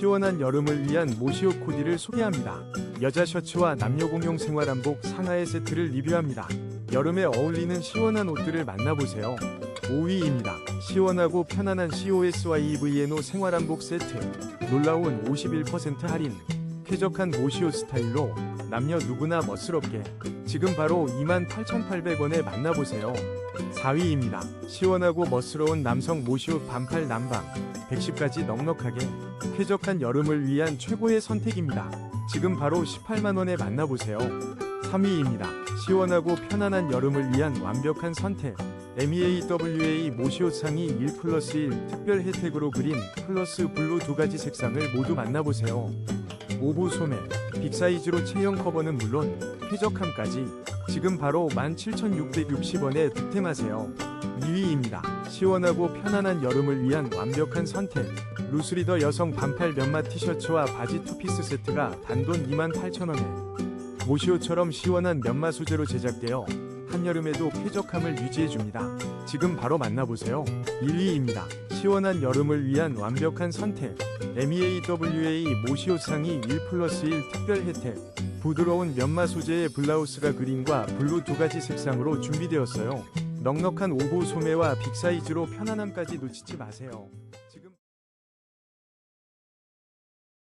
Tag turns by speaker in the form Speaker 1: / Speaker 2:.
Speaker 1: 시원한 여름을 위한 모시옷 코디를 소개합니다. 여자 셔츠와 남녀 공용 생활 한복 상하의 세트를 리뷰합니다. 여름에 어울리는 시원한 옷들을 만나보세요. 5위입니다. 시원하고 편안한 COSYVNO 생활 한복 세트. 놀라운 51% 할인. 쾌적한 모시옷 스타일로 남녀 누구나 멋스럽게 지금 바로 28,800원에 만나보세요. 4위입니다. 시원하고 멋스러운 남성 모시옷 반팔 남방 110가지 넉넉하게 쾌적한 여름을 위한 최고의 선택입니다. 지금 바로 18만원에 만나보세요. 3위입니다. 시원하고 편안한 여름을 위한 완벽한 선택 MEAWA 모시옷 상의 1 플러스 1 특별 혜택으로 그린 플러스 블루 두 가지 색상을 모두 만나보세요. 오브 소매, 빅사이즈로 체형 커버는 물론 쾌적함까지 지금 바로 17,660원에 득템하세요. 2위입니다. 시원하고 편안한 여름을 위한 완벽한 선택. 루스리더 여성 반팔 면마 티셔츠와 바지 투피스 세트가 단돈 28,000원에 모시옷처럼 시원한 면마 소재로 제작되어 한여름에도 쾌적함을 유지해줍니다. 지금 바로 만나보세요. 1위입니다. 시원한 여름을 위한 완벽한 선택. MEAWA 모시옷 상의 1 플러스 1 특별 혜택. 부드러운 면마 소재의 블라우스가 그린과 블루 두 가지 색상으로 준비되었어요. 넉넉한 오브 소매와 빅사이즈로 편안함까지 놓치지 마세요.